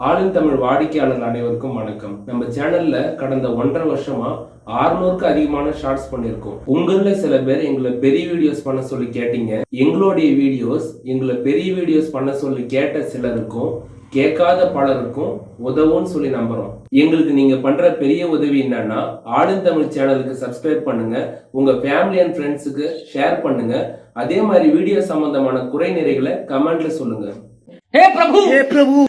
ஆளும் தமிழ் வாடிக்கையாளர் அனைவருக்கும் வணக்கம் நம்ம சேனல்ல கடந்த ஒன்றரை வருஷமா ஆறுநூறுக்கு அதிகமான ஷார்ட்ஸ் பண்ணியிருக்கோம் உங்கள சில பேர் எங்களை பெரிய வீடியோஸ் பண்ண சொல்லி கேட்டீங்க எங்களுடைய வீடியோஸ் எங்களை பெரிய வீடியோஸ் பண்ண சொல்லி கேட்ட சிலருக்கும் கேட்காத பலருக்கும் உதவும்னு சொல்லி நம்புறோம் எங்களுக்கு நீங்க பண்ற பெரிய உதவி என்னன்னா ஆளும் தமிழ் சேனலுக்கு சப்ஸ்கிரைப் பண்ணுங்க உங்க ஃபேமிலி அண்ட் ஃப்ரெண்ட்ஸுக்கு ஷேர் பண்ணுங்க அதே மாதிரி வீடியோ சம்பந்தமான குறை நிறைகளை கமெண்ட்ல சொல்லுங்க हे प्रभु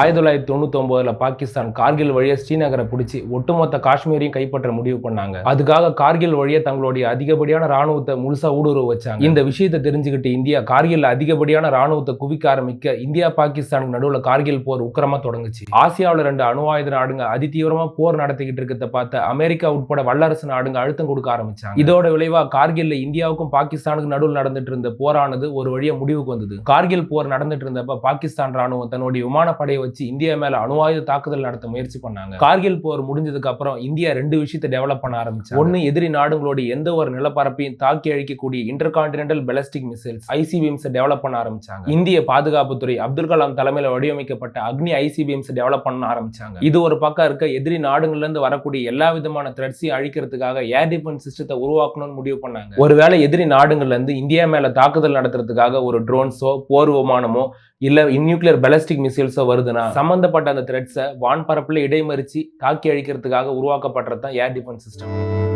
ஆயிரத்தி தொள்ளாயிரத்தி தொண்ணூத்தி ஒன்பதுல பாகிஸ்தான் கார்கில் வழியா ஸ்ரீநகரை பிடிச்சி ஒட்டுமொத்த காஷ்மீரையும் கைப்பற்ற முடிவு பண்ணாங்க. அதுக்காக கார்கில் வழியா தங்களுடைய அதிகப்படியான ராணுவத்தை முழுசா ஊடுருவ வச்சாங்க. இந்த விஷயத்தை தெரிஞ்சுக்கிட்டு இந்தியா கார்கில் அதிகப்படியான ராணுவத்தை குவிக்க ஆரம்பிக்க இந்தியா பாகிஸ்தானுக்கு நடுவுல கார்கில் போர் உக்கிரமா தொடங்குச்சு. ஆசியாவுல ரெண்டு அணு ஆயுத நாடுங்க அதிதீவிரமா போர் நடத்திக்கிட்டு இருக்கிறத பார்த்து அமெரிக்கா உட்பட வல்லரசு நாடுங்க அழுத்தம் கொடுக்க ஆரம்பிச்சாங்க. இதோட விளைவா கார்கில்ல இந்தியாவுக்கும் பாகிஸ்தானுக்கு நடுவில் நடந்துட்டு இருந்த போரானது ஒரு வழியா முடிவுக்கு வந்தது. கார்கில் போர் நடந்துட்டு இருந்தப்ப பாகிஸ்தான் ராணுவம் தன்னுடைய விமானப்படையை வச்சு இந்தியா மேல அணுவாயுத தாக்குதல் நடத்த முயற்சி பண்ணாங்க. கார்கில் போர் முடிஞ்சதுக்கு அப்புறம் இந்தியா ரெண்டு விஷயத்தை டெவலப் பண்ண ஆரம்பிச்சு ஒன்னு எதிரி நாடுகளுடைய எந்த ஒரு நிலப்பரப்பையும் தாக்கி அழிக்கக்கூடிய intercontinental ballistic missiles ICBMs develop பண்ண ஆரம்பிச்சாங்க. இந்திய பாதுகாப்புத்துறை அப்துல் கலாம் தலைமையில வடிவமைக்கப்பட்ட அக்னி ஐசிபிஎம்ஸ் டெவலப் பண்ண ஆரம்பிச்சாங்க. இது ஒரு பக்கம் இருக்க எதிரி நாடுகள்ல இருந்து வரக்கூடிய எல்லா விதமான த்ரெட்ஸையும் அழிக்கிறதுக்காக ஏர் டிஃபென்ஸ் சிஸ்டத்தை உருவாக்கணும்னு முடிவு பண்ணாங்க. ஒருவேளை எதிரி நாடுகள்ல இருந்து இந்தியா மேல தாக்குதல் நடத்துறதுக்காக ஒரு ட்ரோன்ஸோ போர் விமானமோ இல்ல நியூக்ளியர் பெலஸ்டிக் மிசைல்ஸோ வருதுன்னா சம்பந்தப்பட்ட அந்த த்ரெட்ஸை வான்பரப்புல இடைமறிச்சு தாக்கி அழிக்கிறதுக்காக உருவாக்கப்பட்டது தான் air defence system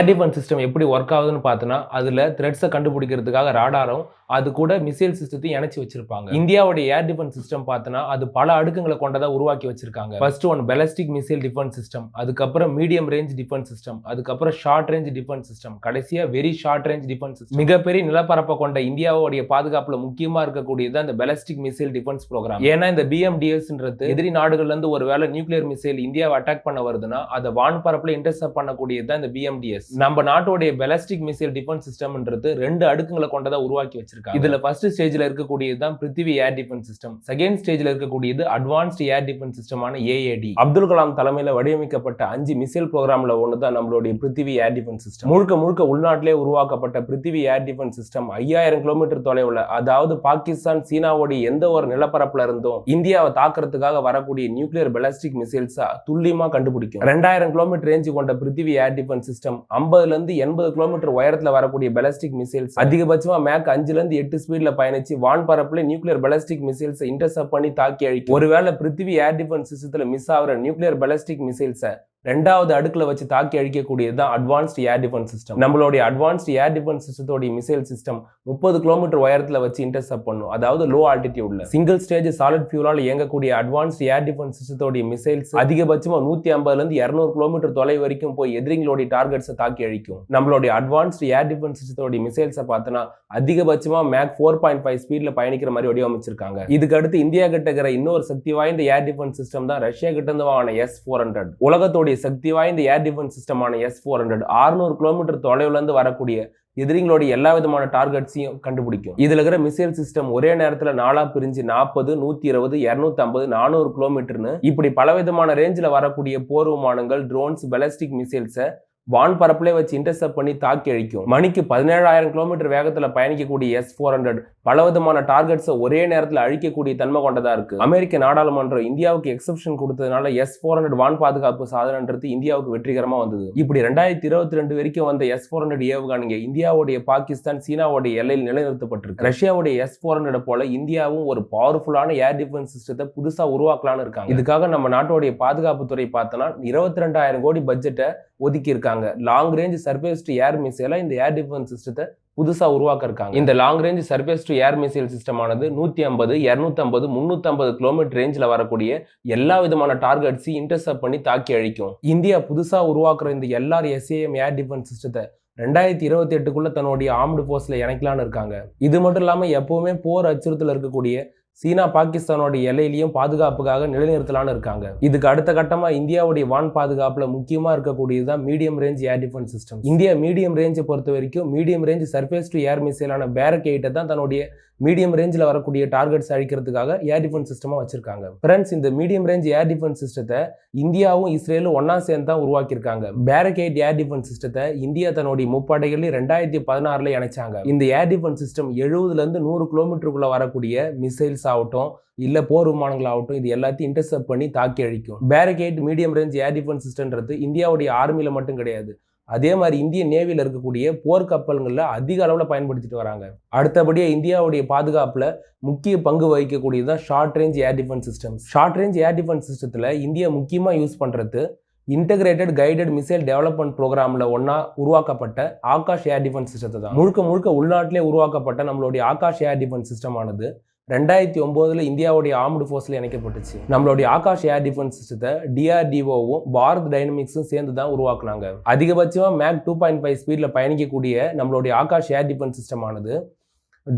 air defence system எப்படி ஒர்க் ஆகுதுன்னு பார்த்தோன்னா அதில் த்ரெட்ஸை கண்டுபிடிக்கிறதுக்காக ராடாரும் அது கூட மிசைல் சிஸ்டத்தையும் இணைச்சி வச்சிருப்பாங்க. இந்தியாவுடைய ஏர் டிஃபென்ஸ் சிஸ்டம் பார்த்தோன்னா அது பல அடுக்குங்களை கொண்டதாக உருவாக்கி வச்சிருக்காங்க. First one ballistic missile defence system அதுக்கப்புறம் மீடியம் ரேஞ்ச் டிஃபென்ஸ் சிஸ்டம் அதுக்கப்புறம் ஷார்ட் ரேஞ்ச் டிஃபென்ஸ் சிஸ்டம் கடைசியாக very short range defence system மிகப்பெரிய நிலப்பரப்பை கொண்ட இந்தியாவுடைய பாதுகாப்பில் முக்கியமாக இருக்கக்கூடியது அந்த பெலஸ்டிக் மிசைல் டிஃபென்ஸ் ப்ரோக்ராம் ஏன்னா இந்த பிஎம்டிஎஸ்ன்றது எதிரி நாடுகள்லேருந்து ஒரு வேளை நியூக்ளியர் மிசைல் இந்தியாவை அட்டாக் பண்ண வருதுன்னா அதை வான்பரப்பில் இன்டர்செப்ட் பண்ணக்கூடியது தான் இந்த பிஎம்டிஎஸ் நம்ம நாட்டோடைய பெலஸ்டிக் மிசைல் டிஃபென்ஸ் சிஸ்டம்ன்றது ரெண்டு அடுக்குங்களை கொண்டதா உருவாக்கி வச்சிருக்காங்க. இதுல ஃபர்ஸ்ட் ஸ்டேஜ்ல இருக்கக்கூடியது தான் Prithvi air defence system second ஸ்டேஜ்ல இருக்கக்கூடியது அட்வான்ஸ்ட் ஏர் டிஃபென்ஸ் சிஸ்டமான ஏஏடி அப்துல் கலாம் தலைமையில வடிவமைக்கப்பட்ட அஞ்சு மிசைல் ப்ரோக்ராம்ல ஒன்று தான் நம்மளுடைய பிருத்திவி ஏர் டிஃபென்ஸ் சிஸ்டம் முழுக்க முழுக்க உள்நாட்டிலே உருவாக்கப்பட்ட பிருத்திவி ஏர் டிஃபென்ஸ் சிஸ்டம் ஐயாயிரம் கிலோமீட்டர் தொலைவுல அதாவது பாகிஸ்தான் சீனாவோடைய எந்த ஒரு நிலப்பரப்புல இருந்தும் இந்தியாவை தாக்குறதுக்காக வரக்கூடிய நியூக்ளியர் பெலஸ்டிக் மிசைல்ஸா துல்லியமா கண்டுபிடிக்கும். ரெண்டாயிரம் கிலோமீட்டர் ரேஞ்சு கொண்ட பிருத்திவி ஏர் டிஃபென்ஸ் சிஸ்டம் ஐம்பதுல இருந்து எண்பது கிலோமீட்டர் உயரத்துல வரக்கூடிய பெலஸ்டிக் மிசைல்ஸ் அதிகபட்சமா மேக் அஞ்சுல இருந்து எட்டு ஸ்பீட்ல பயணிச்சு வான் பரப்புல நியூக்ளியர் பெலஸ்டிக் மிசைல்ஸ் இன்டர்செப்ட் பண்ணி தாக்கி அழிக்கும் ஒருவேளை பிருத்திவி ஏர் டிஃபென்ஸ் சிஸ்டத்துல மிஸ் ஆகிற நியூக்ளியர் பெலஸ்டிக் மிசைல்ஸை ரெண்டாவது அடுக்கில் வச்சு தாக்கி அழிக்கக்கூடியது தான் அட்வான்ஸ்ட் ஏர் டிஃபென்ஸ் சிஸ்டம் நம்மளுடைய அட்வான்ஸ்ட் ஏர் டிஃபென்ஸ் சிஸ்டத்தோடைய மிசைல் சிஸ்டம் முப்பது கிலோமீட்டர் உயரத்தில் வச்சு இன்டர்செப்ட் பண்ணும். அதாவது லோ ஆல்டிடியூட்ல சிங்கிள் ஸ்டேஜ் சாலிட் ஃபியூலால் இயங்கக்கூடிய அட்வான்ஸ்ட் ஏர் டிஃபென்ஸ் சிஸ்டத்தோடைய மிசைல்ஸ் அதிகபட்சமாக நூத்தி ஐம்பதுல இருந்து கிலோமீட்டர் தொலை வரைக்கும் போய் எதிரிங்களுடைய டார்கெட்ஸை தாக்கி அழிக்கும். நம்மளுடைய அட்வான்ஸ்ட் ஏர் டிஃபென்ஸ் சிஸ்டத்தோடைய மிசைல்ஸை பார்த்தோன்னா அதிகபட்சமாக மேக் ஃபோர் பாயிண்ட் ஃபைவ் ஸ்பீடில் பயணிக்கிற மாதிரி வடிவமைச்சிருக்காங்க. இதுக்கு அடுத்து இந்தியா கிட்ட இருக்கிற இன்னொரு சக்தி வாய்ந்த ஏர் டிஃபென்ஸ் சிஸ்டம் தான் ரஷ்யா கிட்ட இருந்து வாங்கின எஸ் ஃபோர் ஹண்ட்ரட் உலகத்தோடைய சக்தி வாய்ந்த ஏர் டிஃபென்ஸ் சிஸ்டமான எஸ் ஃபோர் ஹண்ட்ரட் ஆறுநூறு கிலோமீட்டர் தொலைவுல இருந்து வரக்கூடிய எதிரிங்களோட எல்லா விதமான டார்கெட்ஸையும் கண்டுபிடிக்கும். இதுல இருக்கிற மிசைல் சிஸ்டம் ஒரே நேரத்தில் நாலா பிரிஞ்சு நாற்பது நூத்தி இருபது இருநூத்தி ஐம்பது நானூறு கிலோமீட்டர்னு இப்படி பலவிதமான ரேஞ்சில் வரக்கூடிய போர் விமானங்கள் ட்ரோன்ஸ் பெலஸ்டிக் மிசைல்ஸை வான் பரப்புலே வச்சு இன்டர்செப்ட் பண்ணி தாக்கி அழிக்கும். மணிக்கு பதினேழாயிரம் கிலோமீட்டர் வேகத்துல பயணிக்கக்கூடிய எஸ் ஃபோர் ஹண்ட்ரட் பலவிதமான டார்கெட்ஸை ஒரே நேரத்தில் அழிக்கக்கூடிய தன்மை கொண்டதா இருக்கு. அமெரிக்க நாடாளுமன்றம் இந்தியாவுக்கு எக்ஸப்ஷன் கொடுத்ததுனால எஸ் ஃபோர் ஹண்ட்ரட் வான் பாதுகாப்பு சாதனன்றது இந்தியாவுக்கு வெற்றிகரமா வந்தது. இப்படி ரெண்டாயிரத்தி இருபத்தி ரெண்டு வரைக்கும் வந்த எஸ் ஃபோர் ஹண்ட்ரட் ஏவுகாணிங்க இந்தியாவுடைய பாகிஸ்தான் சீனாவுடைய எல்லையில் நிலைநிறுத்தப்பட்டிருக்கு. ரஷ்யாவுடைய எஸ் ஃபோர் ஹண்ட்ரட் போல இந்தியாவும் ஒரு பவர்ஃபுல்லான ஏர் டிஃபென்ஸ் சிஸ்டத்தை புதுசா உருவாக்கலாம்னு இருக்காங்க. இதுக்காக நம்ம நாட்டோடைய பாதுகாப்புத்துறை பார்த்தோன்னா இருபத்தி ரெண்டாயிரம் கோடி பட்ஜெட்டை ஒதுக்கி இருக்காங்க long range surface to air மிசைல இந்த ஏர் டிஃபென்ஸ் சிஸ்டத்தை புதுசா உருவாக்க இருக்காங்க இந்த long range surface to air missile சிஸ்டமானது நூற்றி ஐம்பது இரநூத்தம்பது ஐம்பது கிலோமீட்டர் ரேஞ்சில் வரக்கூடிய எல்லா விதமான டார்கெட்ஸையும் இன்டர்செப்ட் பண்ணி தாக்கி அழிக்கும். இந்தியா புதுசாக உருவாக்குற இந்த எல்லார் எஸ்ஏஎம் ஏர் டிஃபென்ஸ் சிஸ்டத்தை ரெண்டாயிரத்தி இருபத்தி எட்டுக்குள்ளே தன்னுடைய ஆர்ம்டு ஃபோர்ஸ்ல இணைக்கலான்னு இருக்காங்க. இது மட்டும் இல்லாமல் எப்போவுமே போர் அச்சுறுத்தல் இருக்கக்கூடிய சீனா பாகிஸ்தானோட எல்லையிலையும் பாதுகாப்புக்காக நிலைநிறுத்தலான்னு இருக்காங்க. இதுக்கு அடுத்த கட்டமா இந்தியாவுடைய வான் பாதுகாப்புல முக்கியமா இருக்கக்கூடியதுதான் medium range air defence system India medium ரேஞ்சை பொறுத்த வரைக்கும் medium range surface to air மிசைலான Barak எயிட்டை தான் தன்னுடைய மீடியம் ரேஞ்சில் வரக்கூடிய டார்கெட்ஸ் அழிக்கிறதுக்காக ஏர் டிஃபென்ஸ் சிஸ்டமாக வச்சிருக்காங்க. ஃப்ரெண்ட்ஸ் இந்த மீடியம் ரேஞ்ச் ஏர் டிஃபென்ஸ் சிஸ்டத்தை இந்தியாவும் இஸ்ரேலும் ஒன்னா சேர்ந்து தான் உருவாக்கியிருக்காங்க. பேரகேட் ஏர் டிஃபென்ஸ் சிஸ்டத்தை இந்தியா தன்னுடைய முப்படைகளில் ரெண்டாயிரத்தி பதினாறுல இணைச்சாங்க. இந்த ஏர் டிஃபென்ஸ் சிஸ்டம் எழுபதுலேருந்து நூறு கிலோமீட்டருக்குள்ள வரக்கூடிய மிசைல்ஸ் ஆகட்டும் இல்லை போர் விமானங்கள் ஆகட்டும் இது எல்லாத்தையும் இன்டர்செப்ட் பண்ணி தாக்கி அழிக்கும். பேரகேட் மீடியம் ரேஞ்ச் ஏர் டிஃபென்ஸ் சிஸ்டம்ன்றது இந்தியாவுடைய ஆர்மியில் மட்டும் கிடையாது. அதே மாதிரி இந்திய நேவியில் இருக்கக்கூடிய போர்க்கப்பல்களில் அதிக அளவில் பயன்படுத்திட்டு வராங்க. அடுத்தபடியாக இந்தியாவுடைய பாதுகாப்பில் முக்கிய பங்கு வகிக்கக்கூடியது தான் short range air defence system short range air defence சிஸ்டத்தில் இந்தியா முக்கியமாக யூஸ் பண்ணுறது இன்டகிரேட்டட் கைடட் மிசைல் டெவலப்மெண்ட் ப்ரோக்ராமில் ஒன்றா உருவாக்கப்பட்ட ஆகாஷ் ஏர் டிஃபென்ஸ் சிஸ்டத்தை தான். முழுக்க முழுக்க உள்நாட்டிலே உருவாக்கப்பட்ட நம்மளுடைய ஆகாஷ் ஏர் டிஃபென்ஸ் சிஸ்டமானது ரெண்டாயிரத்தி ஒம்போதில் இந்தியாவுடைய ஆர்ம்டு ஃபோர்ஸில் இணைக்கப்பட்டுச்சு. நம்மளுடைய ஆகாஷ் ஏர் டிஃபென்ஸ் சிஸ்டத்தை டிஆர்டிஓவும் பாரத் டைனமிக்ஸும் சேர்ந்து தான் உருவாக்குனாங்க. அதிகபட்சமாக மேக் டூ பாயிண்ட் ஃபைவ் ஸ்பீடில் பயணிக்கக்கூடிய நம்மளுடைய ஆகாஷ் ஏர் டிஃபென்ஸ் சிஸ்டமானது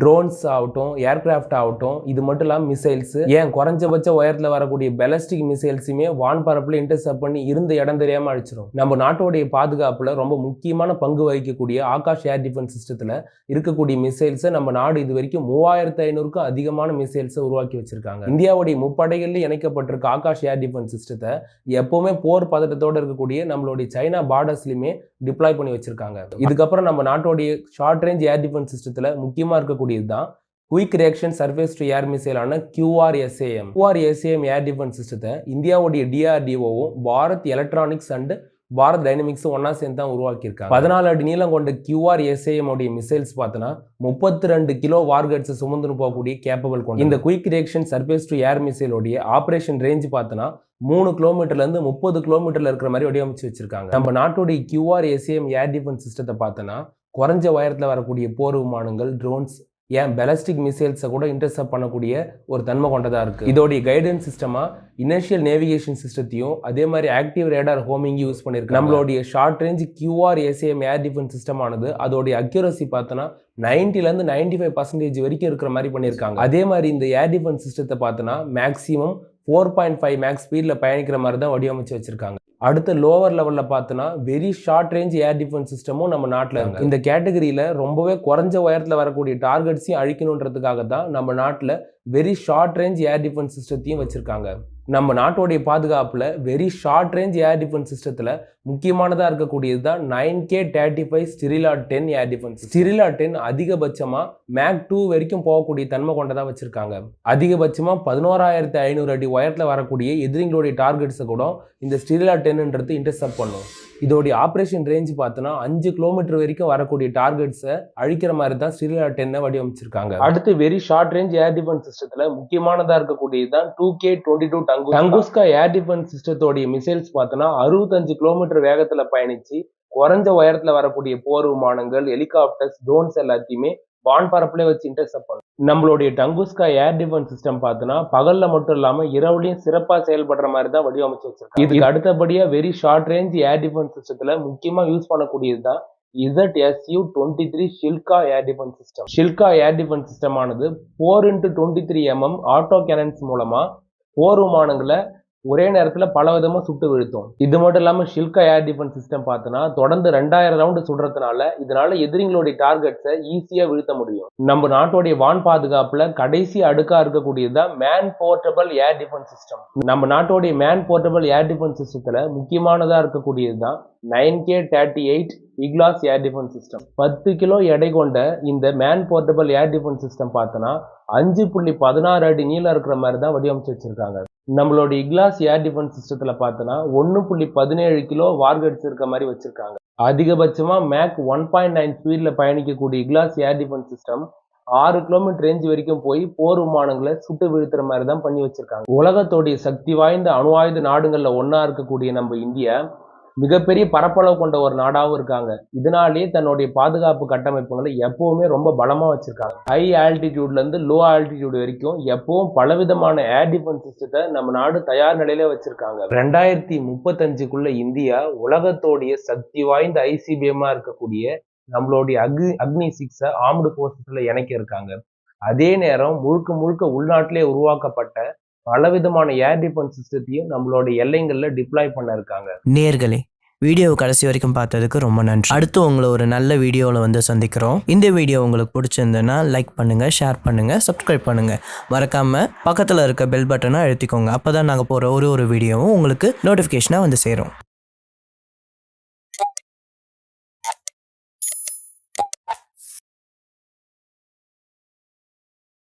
ட்ரோன்ஸ் ஆகட்டும் ஏர்கிராஃப்ட் ஆகட்டும் இது மட்டும் இல்லாமல் மிசைல்ஸ் ஏன்? குறைஞ்சபட்ச உயரத்தில் வரக்கூடிய பெலஸ்டிக் மிசைல்ஸுமே வான் பரப்பில் இன்டர்செப்ட் பண்ணி இருந்த இடம் தெரியாமல் அழிச்சிடும் நம்ம நாட்டோடைய பாதுகாப்பில் ரொம்ப முக்கியமான பங்கு வகிக்கக்கூடிய ஆகாஷ் ஏர் டிஃபென்ஸ் சிஸ்டத்தில் இருக்கக்கூடிய மிசைல்ஸை நம்ம நாடு இது வரைக்கும் மூவாயிரத்து ஐநூறுக்கும் அதிகமான மிசைல்ஸை உருவாக்கி வச்சிருக்காங்க. இந்தியாவுடைய முப்படைகளில் இணைக்கப்பட்டிருக்க ஆகாஷ் ஏர் டிஃபென்ஸ் சிஸ்டத்தை எப்போவுமே போர் பதட்டத்தோடு இருக்கக்கூடிய நம்மளுடைய சைனா பார்டர்ஸ்லையுமே டிப்ளாய் பண்ணி வச்சிருக்காங்க. இதுக்கப்புறம் நம்ம நாட்டோடைய ஷார்ட் ரேஞ்ச் ஏர் டிஃபென்ஸ் சிஸ்டத்தில் முக்கியமாக இருக்க இருக்கக்கூடியது தான். Quick reaction surface to air மிசைலான QRSAM QRSAM air defence சிஸ்டத்தை இந்தியாவுடைய டிஆர்டிஓவும் பாரத் எலக்ட்ரானிக்ஸ் அண்ட் பாரத் டைனமிக்ஸும் ஒன்றா சேர்ந்து தான் உருவாக்கியிருக்காங்க. பதினாலு அடி நீளம் கொண்ட QRSAM உடைய மிசைல்ஸ் பார்த்தோன்னா முப்பத்தி ரெண்டு கிலோ வார்கட்ஸை சுமந்துன்னு போகக்கூடிய கேப்பபிள் கொண்டு இந்த quick reaction surface to air மிசைலோடைய operation range பார்த்தோன்னா மூணு கிலோமீட்டர்லேருந்து முப்பது கிலோமீட்டர்ல இருக்கிற மாதிரி வடிவமைச்சு வச்சிருக்காங்க. நம்ம நாட்டுடைய QRSAM ஏர் டிஃபென்ஸ் சிஸ்டத்தை பார்த்தோன்னா குறைஞ்ச உயரத்தில் வரக்கூடிய போர் விமானங்கள் ட்ரோன்ஸ் ஏன் பெலஸ்டிக் மிசைல்ஸை கூட இன்டர்செப்ட் பண்ணக்கூடிய ஒரு தன்மை கொண்டதாக இருக்குது இதோடைய கைடன்ஸ் சிஸ்டமாக இனர்ஷியல் நேவிகேஷன் சிஸ்டத்தையும் அதே மாதிரி ஆக்டிவ் ரேடார் ஹோமிங் யூஸ் பண்ணியிருக்கு நம்மளுடைய short range QR ACM air defence system ஆனது அதோடைய அக்யூரசி பார்த்தோன்னா நைன்ட்டிலேருந்து நைன்டி ஃபைவ் பர்சன்டேஜ் வரைக்கும் இருக்கிற மாதிரி பண்ணியிருக்காங்க அதே மாதிரி இந்த ஏர் டிஃபென்ஸ் சிஸ்டத்தை பார்த்தோன்னா maximum four point five mach ஸ்பீடில் பயணிக்கிற மாதிரி தான் வடிவமைச்சு வச்சிருக்காங்க. அடுத்து லோவர் லெவலில் பார்த்தோன்னா very short range air defence சிஸ்டமும் நம்ம நாட்டில் இருக்கு. இந்த கேட்டகரியில் ரொம்பவே குறைஞ்ச உயரத்தில் வரக்கூடிய டார்கெட்ஸையும் அழிக்கணுன்றதுக்காக தான் நம்ம நாட்டில் very short range air defence சிஸ்டத்தையும் வச்சிருக்காங்க. நம்ம நாட்டோடைய பாதுகாப்பில் very short range air defence சிஸ்டத்தில் முக்கியமானதாக இருக்கக்கூடியது தான் nine K thirty five Strela ten air defence Strela ten அதிகபட்சமாக மேக் டூ வரைக்கும் போகக்கூடிய தன்மை கொண்டதாக வச்சுருக்காங்க. அதிகபட்சமாக பதினோராயிரத்தி ஐநூறு அடி உயரத்தில் வரக்கூடிய எதிரிங்களுடைய டார்கெட்ஸை கூட இந்த ஸ்டிரிலா டென்ன்றது இன்டர்செப்ட் பண்ணும். இதோடைய ஆப்ரேஷன் ரேஞ்ச் பார்த்தோன்னா அஞ்சு கிலோமீட்டர் வரைக்கும் வரக்கூடிய டார்கெட்ஸை அழிக்கிற மாதிரி தான் ஸ்டிரிலா டென்னை வடிவமைச்சிருக்காங்க? அடுத்து very short range air defence சிஸ்டத்தில் முக்கியமானதாக இருக்கக்கூடியது தான் டூ கே டுவெண்ட்டி டூ டங்கு டங்குஸ்கா ஏர் டிஃபென்ஸ் சிஸ்டத்தோடைய மிசைல்ஸ் பார்த்தோன்னா அறுபத்தஞ்சு கிலோமீட்டர் வேகத்தில் பயணிச்சு குறைஞ்ச உயரத்தில் வரக்கூடிய போர் விமானங்கள் ஹெலிகாப்டர்ஸ் ட்ரோன்ஸ் எல்லாத்தையுமே வான் பரப்புலேயே வச்சு இன்டர்செப்ட் பண்ணும் நம்மளுடைய டங்குஸ்கா ஏர் டிஃபென்ஸ் சிஸ்டம் பார்த்தோன்னா பகல்ல மட்டும் இல்லாம இரவுலையும் சிறப்பா செயல்படுற மாதிரி தான் வடிவமைச்சு வச்சிருக்காங்க. இதுக்கு அடுத்தபடியா very short range air defence சிஸ்டத்துல முக்கியமா யூஸ் பண்ணக்கூடியது தான் ZSU twenty three Shilka air defence system Shilka air defence system ஆனது four into twenty three mm auto cannons மூலமா போர் விமானங்களை ஒரே நேரத்தில் பல விதமாக சுட்டு வீழ்த்தும். இது மட்டும் இல்லாமல் ஷில்கா ஏர் டிஃபென்ஸ் சிஸ்டம் பார்த்தோன்னா தொடர்ந்து ரெண்டாயிரம் ரவுண்டு சுடுறதுனால இதனால எதிரிங்களுடைய டார்கெட்ஸை ஈஸியாக வீழ்த்த முடியும். நம்ம நாட்டுடைய வான் பாதுகாப்பில் கடைசி அடுக்கா இருக்கக்கூடியது தான் man portable air defence system நம்ம நாட்டுடைய மேன் போர்ட்டபிள் ஏர் டிஃபென்ஸ் சிஸ்டத்தில் முக்கியமானதாக இருக்கக்கூடியது தான் nine K thirty eight Igla S air defence system பத்து கிலோ எடை கொண்ட இந்த man portable air defence system பார்த்தோன்னா அஞ்சு புள்ளி பதினாறு அடி நீளம் இருக்கிற மாதிரி தான் வடிவமைச்சு வச்சிருக்காங்க. நம்மளோட இக்லாஸ் ஏர் டிஃபென்ஸ் சிஸ்டத்தில் பார்த்தோன்னா ஒன்று புள்ளி பதினேழு கிலோ வார்கட்ஸ் இருக்க மாதிரி வச்சிருக்காங்க. அதிகபட்சமாக மேக் ஒன் பாயிண்ட் நைன் ஸ்பீடில் பயணிக்கக்கூடிய Igla S air defence system ஆறு கிலோமீட்டர் ரேஞ்ச் வரைக்கும் போய் போர் விமானங்களை சுட்டு வீழ்த்துற மாதிரி தான் பண்ணி வச்சிருக்காங்க. உலகத்தோடைய சக்தி வாய்ந்த அணு ஆயுத நாடுகளில் ஒன்றா இருக்கக்கூடிய நம்ம இந்தியா மிகப்பெரிய பரப்பளவு கொண்ட ஒரு நாடாகவும் இருக்காங்க. இதனாலேயே தன்னுடைய பாதுகாப்பு கட்டமைப்புகளை எப்பவுமே ரொம்ப பலமா வச்சிருக்காங்க. ஹை ஆல்டிடியூட்ல இருந்து லோ ஆல்டிடியூட் வரைக்கும் எப்பவும் பலவிதமான ஏர் டிஃபென்ஸ் சிஸ்டத்தை நம்ம நாடு தயார் நிலையில வச்சிருக்காங்க. ரெண்டாயிரத்தி முப்பத்தஞ்சுக்குள்ள இந்தியா உலகத்தோடைய சக்தி வாய்ந்த ஐசிபிஎம்மா இருக்கக்கூடிய நம்மளுடைய அக்னி அக்னி சிக்ஸை ஆர்ம்டு ஃபோர்ஸஸ்ல இணைக்க இருக்காங்க. அதே நேரம் முழுக்க முழுக்க உள்நாட்டிலே உருவாக்கப்பட்ட பலவிதமான ஏர் டிஃபென்ஸ் சிஸ்டத்தையும் நம்மளோட எல்லைங்களில் டிப்ளாய் பண்ண இருக்காங்க. நேர்களே வீடியோ கடைசி வரைக்கும் பார்த்ததுக்கு ரொம்ப நன்றி. அடுத்து உங்களை ஒரு நல்ல வீடியோவில் வந்து சந்திக்கிறோம். இந்த வீடியோ உங்களுக்கு பிடிச்சிருந்ததுன்னா லைக் பண்ணுங்கள் ஷேர் பண்ணுங்கள் சப்ஸ்கிரைப் பண்ணுங்கள் மறக்காமல் பக்கத்தில் இருக்க பெல் பட்டனை அழுத்திக்கோங்க. அப்போ தான் நாங்கள் போகிற ஒரு ஒரு வீடியோவும் உங்களுக்கு நோட்டிஃபிகேஷனாக வந்து சேரும்.